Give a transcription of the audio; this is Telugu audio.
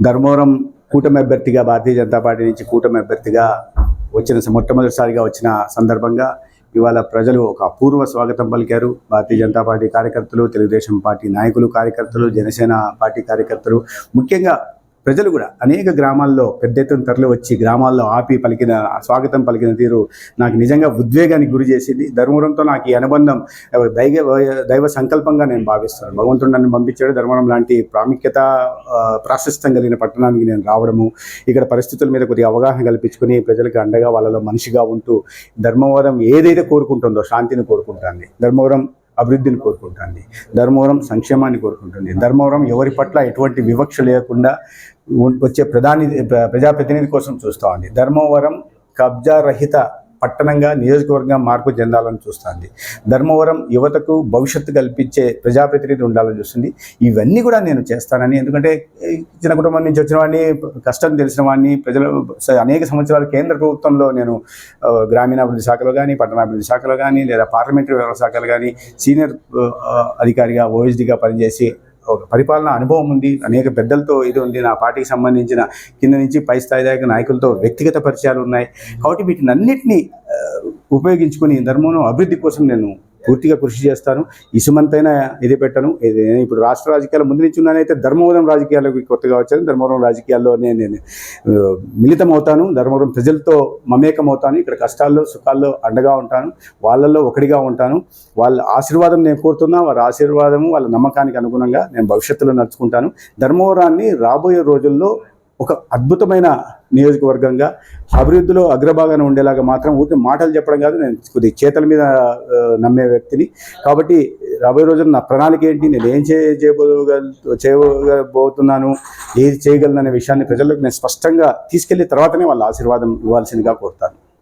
ధర్మవరం కూటమి అభ్యర్థిగా భారతీయ జనతా పార్టీ నుంచి కూటమి అభ్యర్థిగా వచ్చిన మొట్టమొదటిసారిగా వచ్చిన సందర్భంగా ఇవాళ ప్రజలు ఒక అపూర్వ స్వాగతం పలికారు. భారతీయ జనతా పార్టీ కార్యకర్తలు తెలుగుదేశం పార్టీ నాయకులు కార్యకర్తలు జనసేన పార్టీ కార్యకర్తలు ముఖ్యంగా ప్రజలు కూడా అనేక గ్రామాల్లో పెద్ద ఎత్తున తరలి వచ్చి గ్రామాల్లో ఆపి పలికిన స్వాగతం పలికిన తీరు నాకు నిజంగా ఉద్వేగానికి గురి చేసింది. ధర్మవరంతో నాకు ఈ అనుబంధం దైవ దైవ సంకల్పంగా నేను భావిస్తాను భగవంతుడు నన్ను పంపించాడు. ధర్మవరం లాంటి ప్రాముఖ్యత ప్రాశస్తం ప్రాశస్త్యం కలిగిన పట్టణానికి నేను రావడము ఇక్కడ పరిస్థితుల మీద కొద్దిగా అవగాహన కల్పించుకుని ప్రజలకు అండగా వాళ్ళలో మనిషిగా ఉంటూ ధర్మవరం ఏదైతే కోరుకుంటుందో శాంతిని కోరుకుంటుంది. ధర్మవరం అభివృద్ధిని కోరుకుంటుంది. ధర్మవరం సంక్షేమాన్ని కోరుకుంటుంది. ధర్మవరం ఎవరి పట్ల ఎటువంటి వివక్ష లేకుండా వచ్చే ప్రధాని ప్ర- ప్రజాప్రతినిధి కోసం చూస్తూ ఉంది. ధర్మవరం కబ్జా రహిత పట్టణంగా నియోజకవర్గం మార్పు చెందాలని చూస్తుంది. ధర్మవరం యువతకు భవిష్యత్తు కల్పించే ప్రజాప్రతినిధి ఉండాలని చూస్తుంది. ఇవన్నీ కూడా నేను చేస్తానని ఎందుకంటే చిన్న కుటుంబం నుంచి వచ్చిన వాడిని కష్టం తెలిసిన వాడిని ప్రజలు అనేక సంవత్సరాలు కేంద్ర ప్రభుత్వంలో నేను గ్రామీణాభివృద్ధి శాఖలో కానీ పట్టణాభివృద్ధి శాఖలో కానీ లేదా పార్లమెంటరీ వ్యవహార శాఖలు కానీ సీనియర్ అధికారిగా ఓఎస్డీగా పనిచేసి ఒక పరిపాలన అనుభవం ఉంది. అనేక పెద్దలతో ఇది ఉంది. నా పార్టీకి సంబంధించిన కింద నుంచి పై స్థాయి దాకా నాయకులతో వ్యక్తిగత పరిచయాలు ఉన్నాయి. కాబట్టి వీటిని అన్నిటినీ ఆ, ఉపయోగించుకొని ధర్మం అభివృద్ధి కోసం నేను పూర్తిగా కృషి చేస్తాను. ఇసుమంతైనా ఇది పెట్టను. ఇది ఇప్పుడు రాష్ట్ర రాజకీయాల ముందు నుంచి ఉన్నానైతే ధర్మవరం రాజకీయాలకు కొత్తగా వచ్చాను. ధర్మవరం రాజకీయాల్లో నేను నేను మిళితం అవుతాను ధర్మవరం ప్రజలతో మమేకం అవుతాను ఇక్కడ కష్టాల్లో సుఖాల్లో అండగా ఉంటాను. వాళ్ళల్లో ఒకటిగా ఉంటాను. వాళ్ళ ఆశీర్వాదం నేను కోరుతున్నా. వారి ఆశీర్వాదము వాళ్ళ నమ్మకానికి అనుగుణంగా నేను భవిష్యత్తులో నడుచుకుంటాను. ధర్మవరాన్ని రాబోయే రోజుల్లో ఒక అద్భుతమైన నియోజకవర్గంగా అభివృద్ధిలో అగ్రభాగాన ఉండేలాగా మాత్రం ఊరికే మాటలు చెప్పడం కాదు. నేను కొద్ది చేతల మీద నమ్మే వ్యక్తిని. కాబట్టి రాబోయే రోజున నా ప్రణాళిక ఏంటి? నేను ఏం చే చేయబోగల చేయబోతున్నాను? ఏది చేయగలను అనే విషయాన్ని ప్రజలకు నేను స్పష్టంగా తీసుకెళ్ళిన తర్వాతనే వాళ్ళ ఆశీర్వాదం ఇవ్వాల్సిందిగా కోరుతాను.